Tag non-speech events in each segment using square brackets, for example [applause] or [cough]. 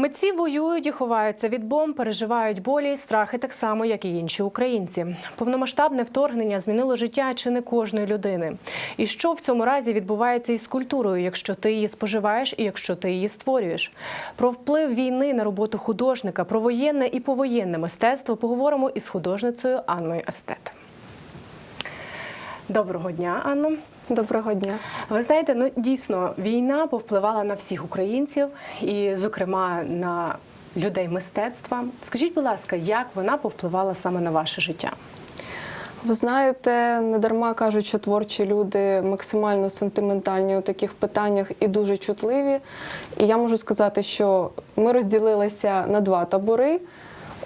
Митці воюють і ховаються від бомб, переживають болі і страхи так само, як і інші українці. Повномасштабне вторгнення змінило життя чи не кожної людини. І що в цьому разі відбувається із культурою, якщо ти її споживаєш і якщо ти її створюєш? Про вплив війни на роботу художника, про воєнне і повоєнне мистецтво поговоримо із художницею Анною Естет. Доброго дня, Анно. Доброго дня. Ви знаєте, ну дійсно війна повпливала на всіх українців, і, зокрема, на людей мистецтва. Скажіть, будь ласка, як вона повпливала саме на ваше життя? Ви знаєте, не дарма кажуть, що творчі люди максимально сентиментальні у таких питаннях і дуже чутливі. І я можу сказати, що ми розділилися на два табори.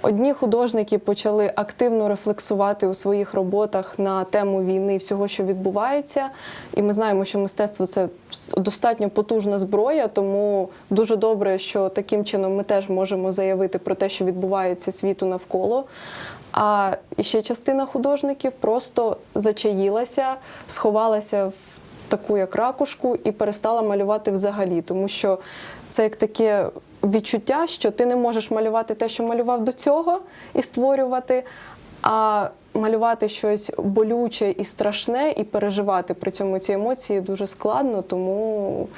Одні художники почали активно рефлексувати у своїх роботах на тему війни, всього, що відбувається. І ми знаємо, що мистецтво це достатньо потужна зброя, тому дуже добре, що таким чином ми теж можемо заявити про те, що відбувається світу навколо. А ще частина художників просто зачаїлася, сховалася в таку як ракушку і перестала малювати взагалі, тому що це як таке відчуття, що ти не можеш малювати те, що малював до цього, і створювати, а малювати щось болюче і страшне, і переживати при цьому ці емоції дуже складно, тому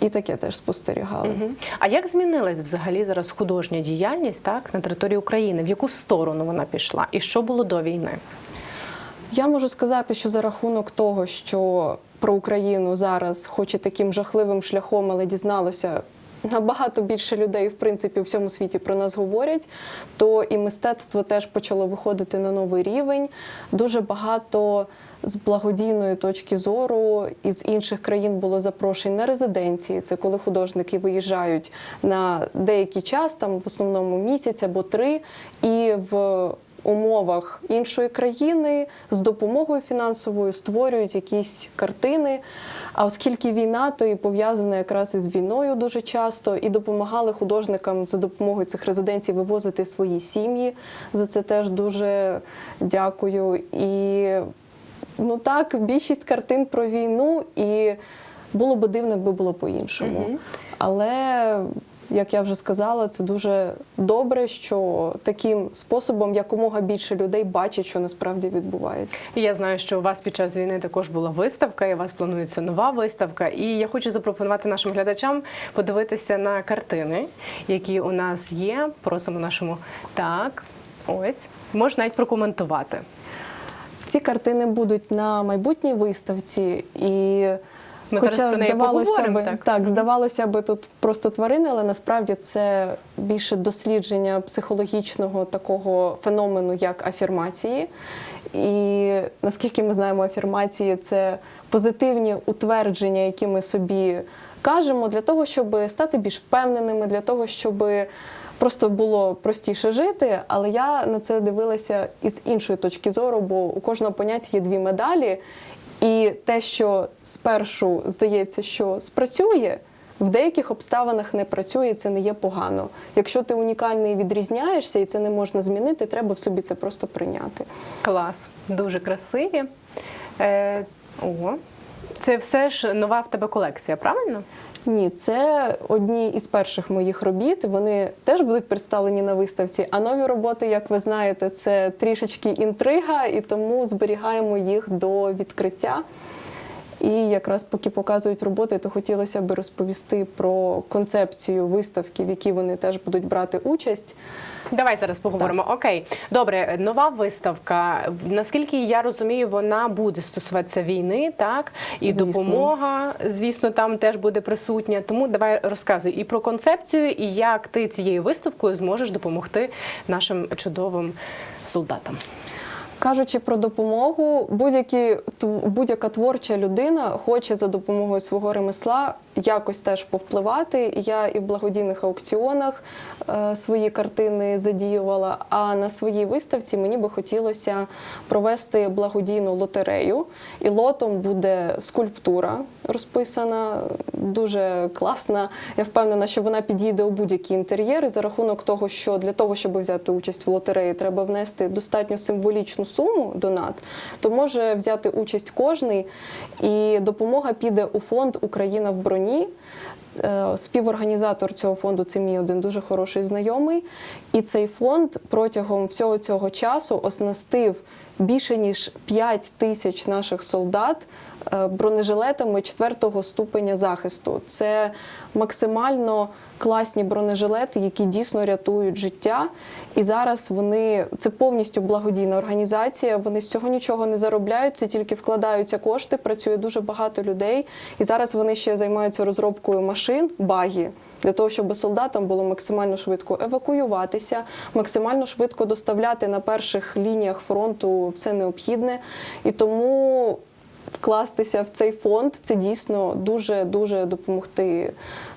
і таке теж спостерігали. Угу. А як змінилась взагалі зараз художня діяльність так на території України? В яку сторону вона пішла? І що було до війни? Я можу сказати, що за рахунок того, що про Україну зараз, хоч і таким жахливим шляхом, але дізналося. Набагато більше людей, в принципі, у всьому світі про нас говорять, то і мистецтво теж почало виходити на новий рівень. Дуже багато з благодійної точки зору із інших країн було запрошень на резиденції. Це коли художники виїжджають на деякий час, там в основному місяць або три, і в умовах іншої країни з допомогою фінансовою створюють якісь картини. А оскільки війна, то і пов'язана якраз із війною дуже часто, і допомагали художникам за допомогою цих резиденцій вивозити свої сім'ї. За це теж дуже дякую. І ну так, більшість картин про війну, і було би дивно, якби було по-іншому. Мгм. Але як я вже сказала, це дуже добре, що таким способом якомога більше людей бачать, що насправді відбувається. І Я знаю, що у вас під час війни також була виставка, і у вас планується нова виставка. І я хочу запропонувати нашим глядачам подивитися на картини, які у нас є. Просимо нашому так. Ось можна навіть прокоментувати. Ці картини будуть на майбутній виставці і. Ми зараз про неї поговоримо, би, так. так, здавалося би, тут просто тварини, але насправді це більше дослідження психологічного такого феномену, як афірмації. І наскільки ми знаємо, афірмації це позитивні утвердження, які ми собі кажемо, для того, щоб стати більш впевненими, для того, щоб просто було простіше жити. Але я на це дивилася із іншої точки зору, бо у кожного поняття є дві медалі. І те, що спершу здається, що спрацює, в деяких обставинах не працює, це не є погано. Якщо ти унікальний і відрізняєшся, і це не можна змінити, треба в собі це просто прийняти. Клас, дуже красиві. Е, о, це все ж нова в тебе колекція, правильно? Ні, це одні із перших моїх робіт. Вони теж будуть представлені на виставці. А нові роботи, як ви знаєте, це трішечки інтрига, і тому зберігаємо їх до відкриття. І якраз поки показують роботи, то хотілося б розповісти про концепцію виставки, в якій вони теж будуть брати участь. Давай зараз поговоримо. Окей, добре, нова виставка. Наскільки я розумію, вона буде стосуватися війни, так і Звісно. допомога, звісно, там теж буде присутня. Тому давай розказуй і про концепцію, і як ти цією виставкою зможеш допомогти нашим чудовим солдатам. Кажучи про допомогу, будь-які будь-яка творча людина хоче за допомогою свого ремесла якось теж повпливати. Я і в благодійних аукціонах е, свої картини задіювала. А на своїй виставці мені би хотілося провести благодійну лотерею. І лотом буде скульптура розписана, дуже класна. Я впевнена, що вона підійде у будь-який інтер'єр. І за рахунок того, що для того, щоб взяти участь в лотереї, треба внести достатньо символічну суму донат, то може взяти участь кожний. І допомога піде у фонд Україна в броні. Е, Співорганізатор цього фонду це мій один дуже хороший знайомий. І цей фонд протягом всього цього часу оснастив більше ніж 5 тисяч наших солдат е, бронежилетами четвертого ступеня захисту. Це максимально класні бронежилети, які дійсно рятують життя. І зараз вони це повністю благодійна організація. Вони з цього нічого не заробляють, це тільки вкладаються кошти. Працює дуже багато людей. І зараз вони ще займаються розробкою машин, багі. Для того щоб солдатам було максимально швидко евакуюватися, максимально швидко доставляти на перших лініях фронту все необхідне. І тому вкластися в цей фонд це дійсно дуже дуже допомогти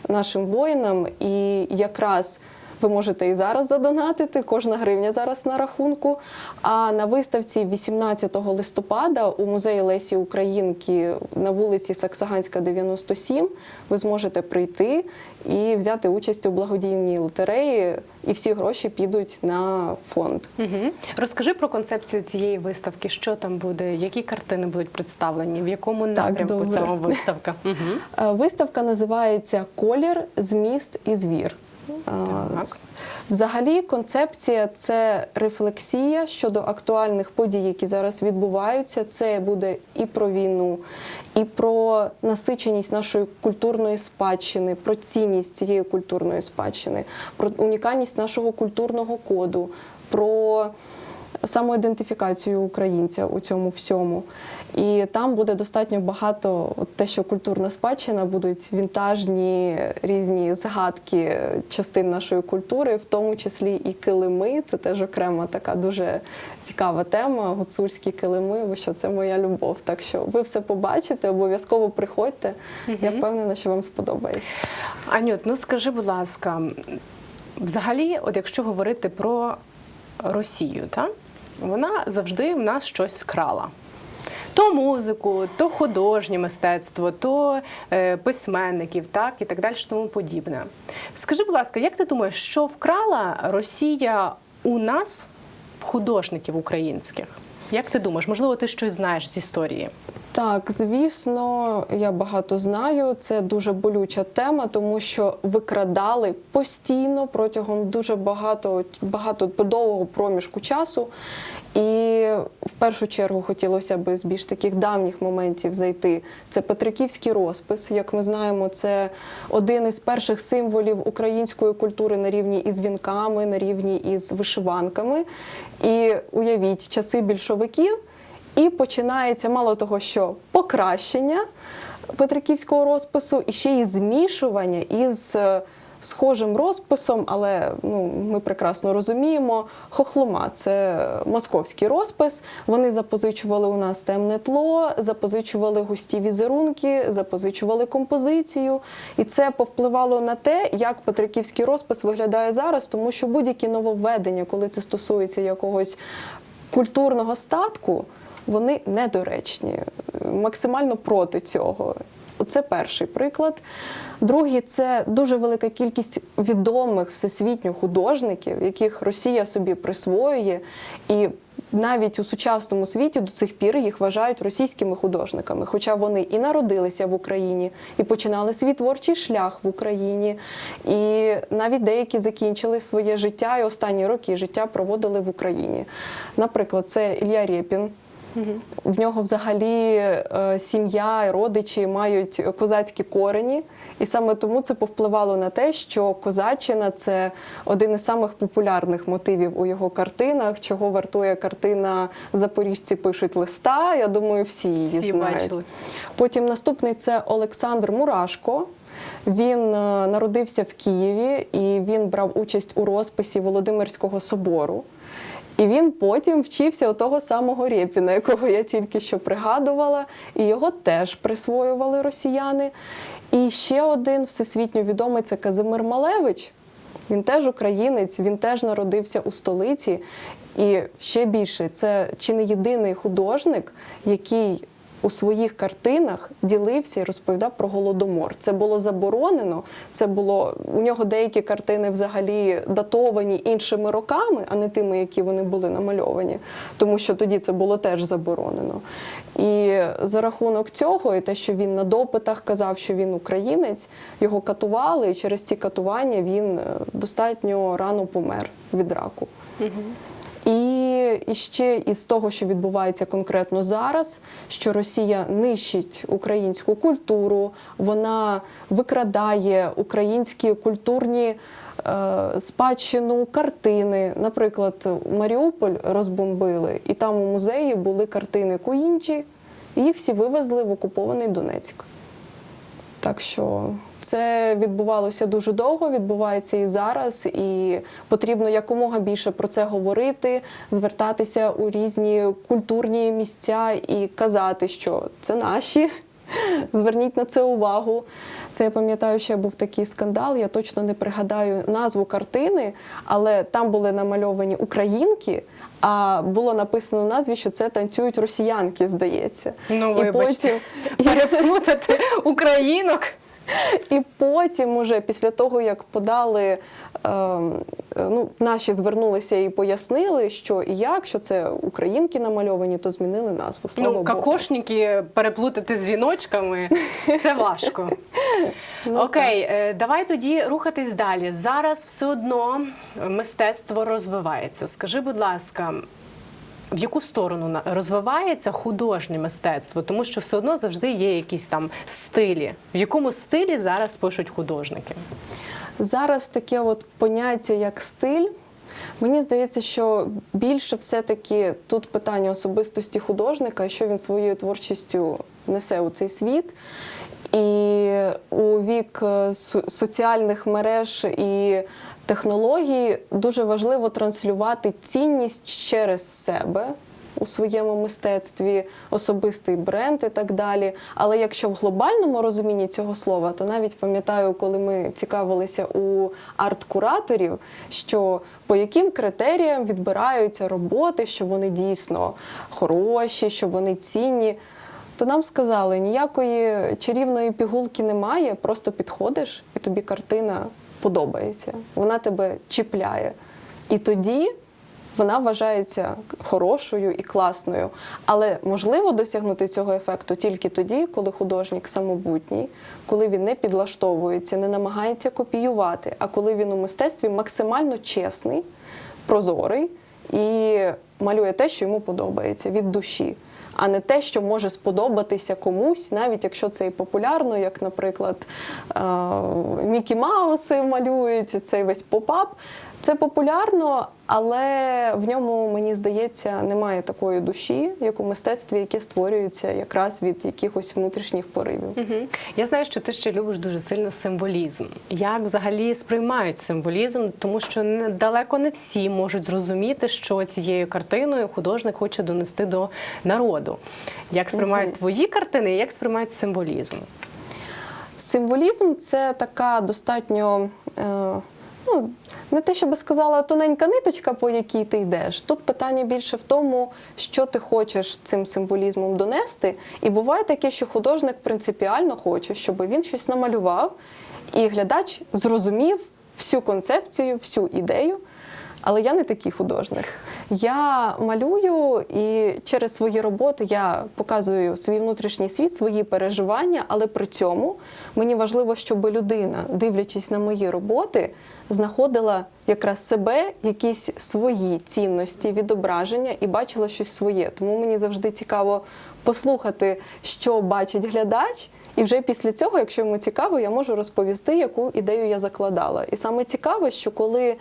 нашим воїнам. І якраз ви можете і зараз задонатити, кожна гривня зараз на рахунку. А на виставці 18 листопада у музеї Лесі Українки на вулиці Саксаганська, 97 ви зможете прийти і взяти участь у благодійній лотереї, і всі гроші підуть на фонд. Угу. Розкажи про концепцію цієї виставки. Що там буде, які картини будуть представлені, в якому напрямку добре. ця виставка? Угу. Виставка називається Колір, зміст і звір. Е, Так. Взагалі, концепція це рефлексія щодо актуальних подій, які зараз відбуваються. Це буде і про війну, і про насиченість нашої культурної спадщини, про цінність цієї культурної спадщини, про унікальність нашого культурного коду, про самоідентифікацію українця у цьому всьому. І там буде достатньо багато те, що культурна спадщина, будуть вінтажні різні згадки частин нашої культури, в тому числі і килими. Це теж окрема така дуже цікава тема. Гуцульські килими, бо що це моя любов. Так що ви все побачите, обов'язково приходьте. Я впевнена, що вам сподобається. Анют, ну скажи, будь ласка, взагалі, от якщо говорити про Росію, та вона завжди в нас щось крала. То музику, то художнє мистецтво, то е, письменників, так і так далі, тому подібне. Скажи, будь ласка, як ти думаєш, що вкрала Росія у нас, в художників українських? Як ти думаєш, можливо, ти щось знаєш з історії? Так, звісно, я багато знаю. Це дуже болюча тема, тому що викрадали постійно протягом дуже багато багато довгого проміжку часу. І в першу чергу хотілося б з більш таких давніх моментів зайти. Це Петриківський розпис. Як ми знаємо, це один із перших символів української культури на рівні із вінками, на рівні із вишиванками. І уявіть, часи більшовиків. І починається мало того, що покращення Петриківського розпису, і ще й змішування із е, схожим розписом, але ну, ми прекрасно розуміємо, хохлома це московський розпис. Вони запозичували у нас темне тло, запозичували густі візерунки, запозичували композицію. І це повпливало на те, як Петриківський розпис виглядає зараз, тому що будь-які нововведення, коли це стосується якогось культурного статку, вони недоречні, максимально проти цього. Це перший приклад. Другий це дуже велика кількість відомих всесвітньо художників, яких Росія собі присвоює, і навіть у сучасному світі до цих пір їх вважають російськими художниками, хоча вони і народилися в Україні, і починали свій творчий шлях в Україні, і навіть деякі закінчили своє життя і останні роки життя проводили в Україні. Наприклад, це Ілля Рєпін. В нього взагалі е, сім'я і родичі мають козацькі корені, і саме тому це повпливало на те, що козаччина це один із самих популярних мотивів у його картинах, чого вартує картина Запоріжці пишуть листа. Я думаю, всі її Всі знають. бачили. Потім наступний це Олександр Мурашко. Він е, народився в Києві і він брав участь у розписі Володимирського собору. І він потім вчився у того самого Рєпіна, якого я тільки що пригадувала, і його теж присвоювали росіяни. І ще один всесвітньо відомий це Казимир Малевич. Він теж українець, він теж народився у столиці. І ще більше, це чи не єдиний художник, який у своїх картинах ділився і розповідав про голодомор. Це було заборонено. Це було у нього деякі картини взагалі датовані іншими роками, а не тими, які вони були намальовані, тому що тоді це було теж заборонено. І за рахунок цього, і те, що він на допитах казав, що він українець, його катували, і через ці катування він е, достатньо рано помер від раку. І, і ще із того, що відбувається конкретно зараз, що Росія нищить українську культуру, вона викрадає українські культурні е, спадщину, картини. Наприклад, Маріуполь розбомбили, і там у музеї були картини Куінджі, і їх всі вивезли в окупований Донецьк. Так що це відбувалося дуже довго, відбувається і зараз, і потрібно якомога більше про це говорити, звертатися у різні культурні місця і казати, що це наші. [laughs] Зверніть на це увагу. Це я пам'ятаю, ще був такий скандал. Я точно не пригадаю назву картини, але там були намальовані українки, а було написано в назві, що це танцюють росіянки, здається. Ну, і вибачте. потім Переплутати [laughs] українок. І потім, уже після того, як подали, е, ну, наші звернулися і пояснили, що і як, що це українки намальовані, то змінили назву. Слава Ну, Богу. кокошники переплутати з віночками це важко. [laughs] Ну, Окей, е, давай тоді рухатись далі. Зараз все одно мистецтво розвивається. Скажи, будь ласка. В яку сторону розвивається художнє мистецтво? Тому що все одно завжди є якісь там стилі. В якому стилі зараз пишуть художники? Зараз таке от поняття як стиль. Мені здається, що більше все-таки тут питання особистості художника, що він своєю творчістю несе у цей світ. І у вік е, соціальних мереж і технологій дуже важливо транслювати цінність через себе у своєму мистецтві, особистий бренд і так далі. Але якщо в глобальному розумінні цього слова, то навіть пам'ятаю, коли ми цікавилися у арт-кураторів, що по яким критеріям відбираються роботи, що вони дійсно хороші, що вони цінні. То нам сказали, ніякої чарівної пігулки немає, просто підходиш, і тобі картина подобається. Вона тебе чіпляє. І тоді вона вважається хорошою і класною. Але можливо досягнути цього ефекту тільки тоді, коли художник самобутній, коли він не підлаштовується, не намагається копіювати, а коли він у мистецтві максимально чесний, прозорий і малює те, що йому подобається від душі. А не те, що може сподобатися комусь, навіть якщо це і популярно, як, наприклад, е, Мікі Мауси малюють цей весь попап. Це популярно, але в ньому, мені здається, немає такої душі, як у мистецтві, яке створюється якраз від якихось внутрішніх поривів. Угу. Я знаю, що ти ще любиш дуже сильно символізм. Як взагалі сприймають символізм, тому що далеко не всі можуть зрозуміти, що цією картиною художник хоче донести до народу. Як сприймають твої картини, і як сприймають символізм? Символізм це така достатньо. Е, Ну, не те, що би сказала, тоненька ниточка, по якій ти йдеш. Тут питання більше в тому, що ти хочеш цим символізмом донести. І буває таке, що художник принципіально хоче, щоб він щось намалював, і глядач зрозумів всю концепцію, всю ідею. Але я не такий художник. Я малюю і через свої роботи я показую свій внутрішній світ, свої переживання, але при цьому мені важливо, щоб людина, дивлячись на мої роботи, знаходила якраз себе, якісь свої цінності, відображення і бачила щось своє. Тому мені завжди цікаво послухати, що бачить глядач. І вже після цього, якщо йому цікаво, я можу розповісти, яку ідею я закладала. І саме цікаве, що коли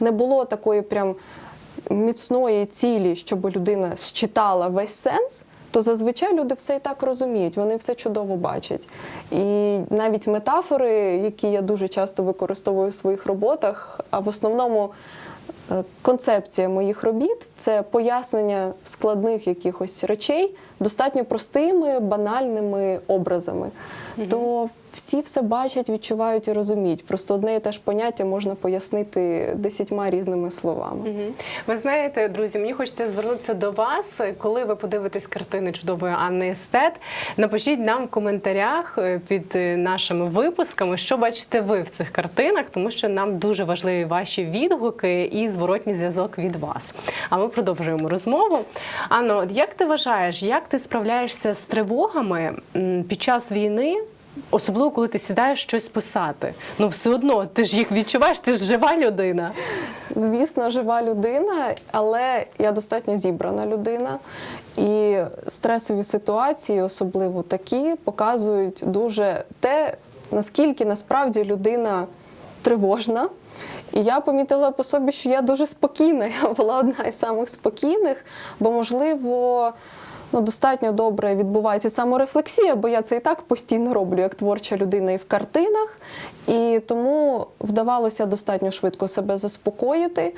не було такої прям міцної цілі, щоб людина считала весь сенс, то зазвичай люди все і так розуміють, вони все чудово бачать. І навіть метафори, які я дуже часто використовую в своїх роботах, а в основному Е, Концепція моїх робіт це пояснення складних якихось речей достатньо простими, банальними образами. То всі все бачать, відчувають і розуміють. Просто одне і те ж поняття можна пояснити десятьма різними словами. Мгм. Ви знаєте, друзі, мені хочеться звернутися до вас, коли ви подивитесь картини чудової Анни Естет. Напишіть нам в коментарях е, під е, нашими випусками, що бачите ви в цих картинах, тому що нам дуже важливі ваші відгуки і зворотній зв'язок від вас. А ми продовжуємо розмову. Анно, от як ти вважаєш, як ти справляєшся з тривогами під час війни? Особливо, коли ти сідаєш щось писати. Ну, все одно, ти ж їх відчуваєш, ти ж жива людина. Звісно, жива людина, але я достатньо зібрана людина. І стресові ситуації, особливо такі, показують дуже те, наскільки насправді людина тривожна. І я помітила по собі, що я дуже спокійна. [laughs] Я була одна із самих спокійних, бо, можливо, ну, достатньо добре відбувається саморефлексія, бо я це і так постійно роблю як творча людина і в картинах. І тому вдавалося достатньо швидко себе заспокоїти.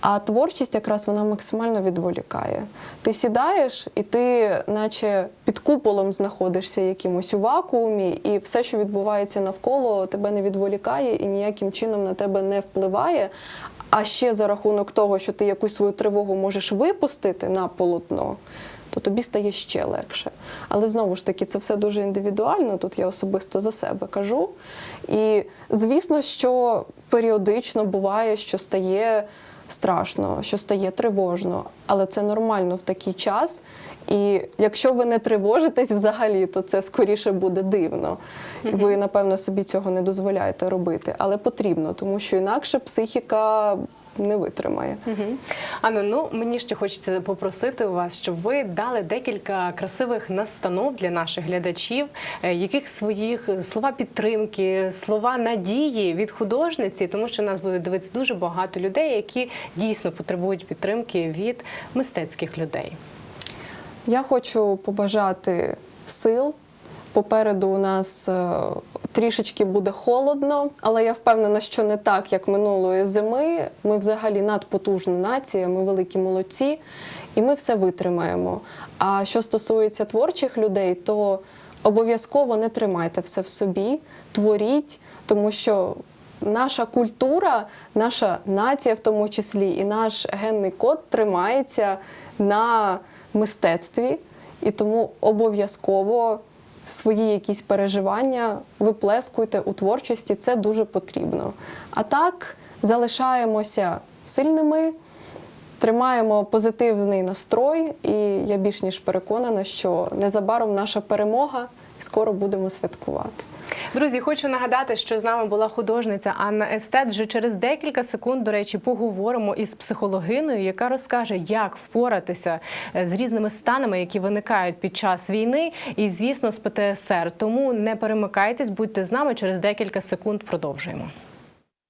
А творчість якраз вона максимально відволікає. Ти сідаєш, і ти, наче під куполом, знаходишся якимось у вакуумі, і все, що відбувається навколо, тебе не відволікає і ніяким чином на тебе не впливає. А ще за рахунок того, що ти якусь свою тривогу можеш випустити на полотно, то тобі стає ще легше. Але знову ж таки, це все дуже індивідуально. Тут я особисто за себе кажу. І звісно, що періодично буває, що стає страшно, що стає тривожно, але це нормально в такий час. І якщо ви не тривожитесь взагалі, то це скоріше буде дивно. І Ви, напевно, собі цього не дозволяєте робити, але потрібно, тому що інакше психіка не витримає. Мгм. Анно, ну мені ще хочеться попросити у вас, щоб ви дали декілька красивих настанов для наших глядачів, е, яких своїх слова підтримки, слова надії від художниці, тому що нас буде дивитися дуже багато людей, які дійсно потребують підтримки від мистецьких людей. Я хочу побажати сил. Попереду у нас е, трішечки буде холодно, але я впевнена, що не так, як минулої зими. Ми взагалі надпотужна нація, ми великі молодці, і ми все витримаємо. А що стосується творчих людей, то обов'язково не тримайте все в собі, творіть, тому що наша культура, наша нація, в тому числі, і наш генний код тримається на мистецтві, і тому обов'язково свої якісь переживання виплескуйте у творчості, це дуже потрібно. А так залишаємося сильними, тримаємо позитивний настрой, і я більш ніж переконана, що незабаром наша перемога скоро будемо святкувати. Друзі, хочу нагадати, що з нами була художниця Анна Естет. Вже через декілька секунд, до речі, поговоримо із психологиною, яка розкаже, як впоратися е, з різними станами, які виникають під час війни, і звісно, з ПТСР. Тому не перемикайтесь, будьте з нами через декілька секунд. Продовжуємо.